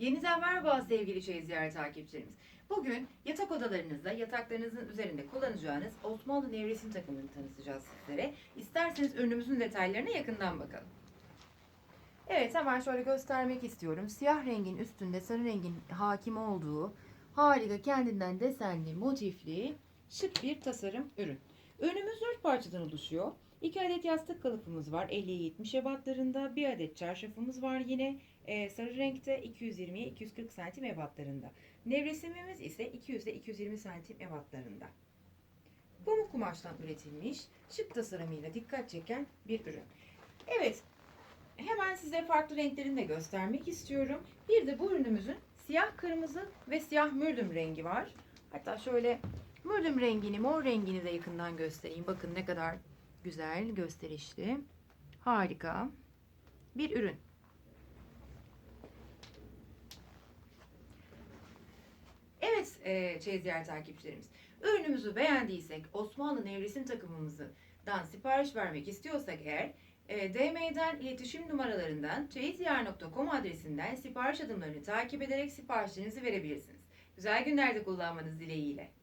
Yeniden merhaba sevgili ziyaret takipçilerimiz. Bugün yatak odalarınızda yataklarınızın üzerinde kullanacağınız Osmanlı nevresim takımını tanıtacağız sizlere. İsterseniz ürünümüzün detaylarına yakından bakalım. Evet hemen şöyle göstermek istiyorum. Siyah rengin üstünde sarı rengin hakim olduğu harika kendinden desenli, motifli, şık bir tasarım ürün. Ürünümüz 4 parçadan oluşuyor. 2 adet yastık kalıfımız var 50-70 ebatlarında. 1 adet çarşafımız var yine e, sarı renkte 220'ye 240 santim ebatlarında. Nevresimimiz ise 200 ile 220 santim ebatlarında. Pamuk kumaştan üretilmiş şık tasarımıyla dikkat çeken bir ürün. Evet hemen size farklı renklerini de göstermek istiyorum. Bir de bu ürünümüzün siyah kırmızı ve siyah mürdüm rengi var. Hatta şöyle mürdüm rengini mor rengini de yakından göstereyim. Bakın ne kadar güzel gösterişli. Harika bir ürün. Evet e, takipçilerimiz. Ürünümüzü beğendiysek Osmanlı nevresim takımımızdan sipariş vermek istiyorsak eğer e, DM'den iletişim numaralarından çeyizyar.com adresinden sipariş adımlarını takip ederek siparişlerinizi verebilirsiniz. Güzel günlerde kullanmanız dileğiyle.